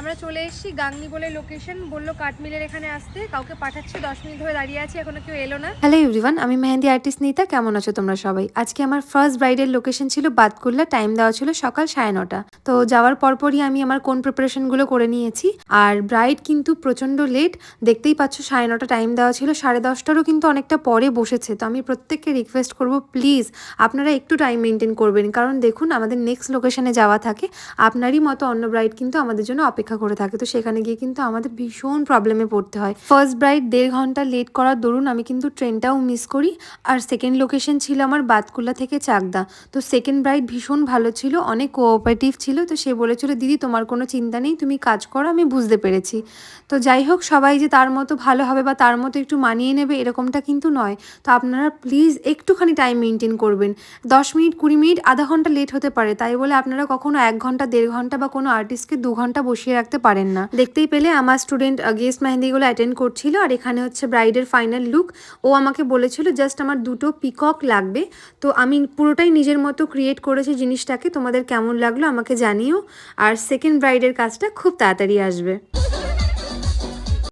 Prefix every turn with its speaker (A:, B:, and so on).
A: আমরা চলে এসেছি গাংনি বলে লোকেশন বলল কাঠমিলের এখানে আসতে। কাউকে পাঠাচ্ছে, দশ মিনিট ধরে দাঁড়িয়ে আছি, এখনও কেউ এলো না।
B: হ্যালো এভরিওয়ান আমি মেহেন্দি আর্টিস্ট নিতা, কেমন আছো তোমরা সবাই? আজকে আমার ফার্স্ট ব্রাইডের লোকেশন ছিল বাতকুল্লা টাইম দেওয়া ছিল সকাল সাড়ে নটা। তো যাওয়ার পরপরই আমি আমার কোন প্রিপারেশনগুলো করে নিয়েছি। আর ব্রাইড কিন্তু প্রচণ্ড লেট দেখতেই পাচ্ছ সাড়ে নটা টাইম দেওয়া ছিল, সাড়ে দশটারও কিন্তু অনেকটা পরে বসেছে। তো আমি প্রত্যেককে রিকোয়েস্ট করব প্লিজ আপনারা একটু টাইম মেনটেন করবেন। কারণ দেখুন, আমাদের নেক্সট লোকেশনে যাওয়া থাকে, আপনারই মতো অন্য ব্রাইড কিন্তু আমাদের জন্য অপেক্ষা করে থাকে। তো সেখানে গিয়ে কিন্তু আমাদের ভীষণ প্রবলেমে পড়তে হয়। ফার্স্ট ব্রাইড দেড় ঘণ্টা লেট করার দরুন আমি কিন্তু ট্রেনটাও মিস করি। আর সেকেন্ড লোকেশন ছিল আমার বাতকুল্লা থেকে চাকদা। তো সেকেন্ড ব্রাইড ভীষণ ভালো ছিল, অনেক কোঅপারেটিভ ছিল। তো সে বলেছিল, দিদি, তোমার কোনো চিন্তা নেই, তুমি কাজ করো, আমি বুঝতে পেরেছি। তো যাই হোক, সবাই যে তার মতো ভালো হবে বা তার মতো একটু মানিয়ে নেবে, এরকমটা কিন্তু নয়। তো আপনারা প্লিজ একটুখানি টাইম মেনটেন করবেন। দশ মিনিট, কুড়ি মিনিট, আধা ঘণ্টা লেট হতে পারে। তাই বলে আপনারা কখনো এক ঘণ্টা, দেড় ঘণ্টা বা কোনো আর্টিস্টকে দু ঘণ্টা বসিয়ে রাখতে পারেন না। দেখতেই পেলে আমার স্টুডেন্ট গেস্ট মেহেন্দিগুলো অ্যাটেন্ড করছিল আর এখানে হচ্ছে ব্রাইডের ফাইনাল লুক ও আমাকে বলেছিল জাস্ট আমার দুটো পিকক লাগবে। তো আমি পুরোটাই নিজের মতো ক্রিয়েট করেছি জিনিসটাকে। তোমাদের কেমন লাগল আমাকে জানিও। আর সেকেন্ড ব্রাইডের কাজটা খুব তাড়াতাড়ি আসবে।